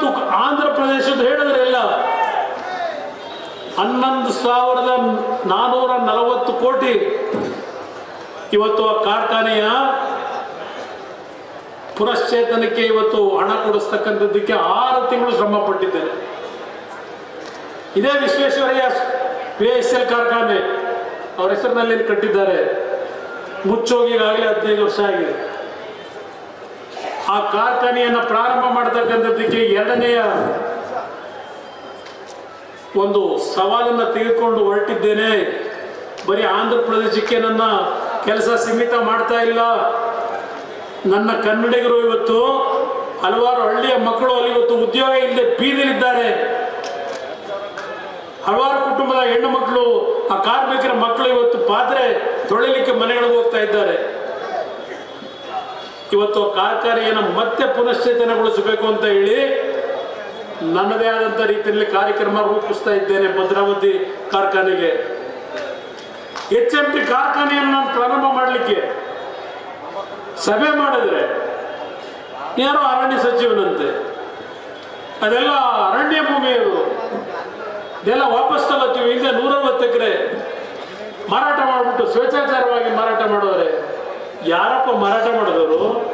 ಇವತ್ತು ಆಂಧ್ರ ಪ್ರದೇಶದ ಹೇಳಿದ್ರೆಲ್ಲ ಹನ್ನೊಂದು ಸಾವಿರದ ನಾನೂರ ನಲವತ್ತು ಕೋಟಿ ಇವತ್ತು ಆ ಕಾರ್ಖಾನೆಯ ಪುನಶ್ಚೇತನಕ್ಕೆ ಇವತ್ತು ಹಣ ಕೊಡಿಸ್ತಕ್ಕಂಥದ್ದಕ್ಕೆ ಆರು ತಿಂಗಳು ಶ್ರಮ ಪಟ್ಟಿದ್ದೇನೆ ಇದೇ ವಿಶ್ವೇಶ್ವರಯ್ಯ ಪಿ ಎಸ್ ಎಲ್ ಕಾರ್ಖಾನೆ, ಅವ್ರ ಹೆಸರಿನಲ್ಲಿ ಕಟ್ಟಿದ್ದಾರೆ. ಮುಚ್ಚೋಗಿ ಆಗಲಿ ಹದಿನೈದು ವರ್ಷ ಆಗಿದೆ. ಆ ಕಾರ್ಖಾನೆಯನ್ನು ಪ್ರಾರಂಭ ಮಾಡತಕ್ಕಂಥದ್ದಕ್ಕೆ ಎರಡನೆಯ ಒಂದು ಸವಾಲನ್ನು ತೆಗೆದುಕೊಂಡು ಹೊರಟಿದ್ದೇನೆ. ಬರೀ ಆಂಧ್ರ ಪ್ರದೇಶಕ್ಕೆ ನನ್ನ ಕೆಲಸ ಸೀಮಿತ ಮಾಡ್ತಾ ಇಲ್ಲ. ನನ್ನ ಕನ್ನಡಿಗರು ಇವತ್ತು ಹಲವಾರು ಹಳ್ಳಿಯ ಮಕ್ಕಳು ಅಲ್ಲಿ ಇವತ್ತು ಉದ್ಯೋಗ ಇಲ್ಲದೆ ಬೀದಿಲಿದ್ದಾರೆ ಹಲವಾರು ಕುಟುಂಬದ ಹೆಣ್ಣು ಮಕ್ಕಳು, ಆ ಕಾರ್ಮಿಕರ ಮಕ್ಕಳು ಇವತ್ತು ಇವತ್ತು ಕಾರ್ಖಾನೆಯನ್ನು ಮತ್ತೆ ಪುನಶ್ಚೇತನಗೊಳಿಸಬೇಕು ಅಂತ ಹೇಳಿ ನನ್ನದೇ ಆದಂಥ ರೀತಿಯಲ್ಲಿ ಕಾರ್ಯಕ್ರಮ ರೂಪಿಸ್ತಾ ಇದ್ದೇನೆ ಭದ್ರಾವತಿ ಕಾರ್ಖಾನೆಗೆ. ಎಚ್ ಎಂ ಪಿ ಕಾರ್ಖಾನೆಯನ್ನು ನಾನು ಪ್ರಾರಂಭ ಮಾಡಲಿಕ್ಕೆ ಸಭೆ ಮಾಡಿದ್ರೆ ಯಾರೋ ಅರಣ್ಯ ಸಚಿವನಂತೆ, ಅದೆಲ್ಲ ಅರಣ್ಯ ಭೂಮಿ ಅದು. ಇದೆಲ್ಲ ವಾಪಸ್ ತಗೋತೀವಿ ಹಿಂದೆ ನೂರವತ್ತು ಎಕರೆ ಮಾರಾಟ ಮಾಡಿಬಿಟ್ಟು ಸ್ವೇಚ್ಛಾಚಾರವಾಗಿ ಮಾರಾಟ ಮಾಡೋರೆ. ಯಾರಪ್ಪ ಮಾರಾಟ ಮಾಡಿದವರು?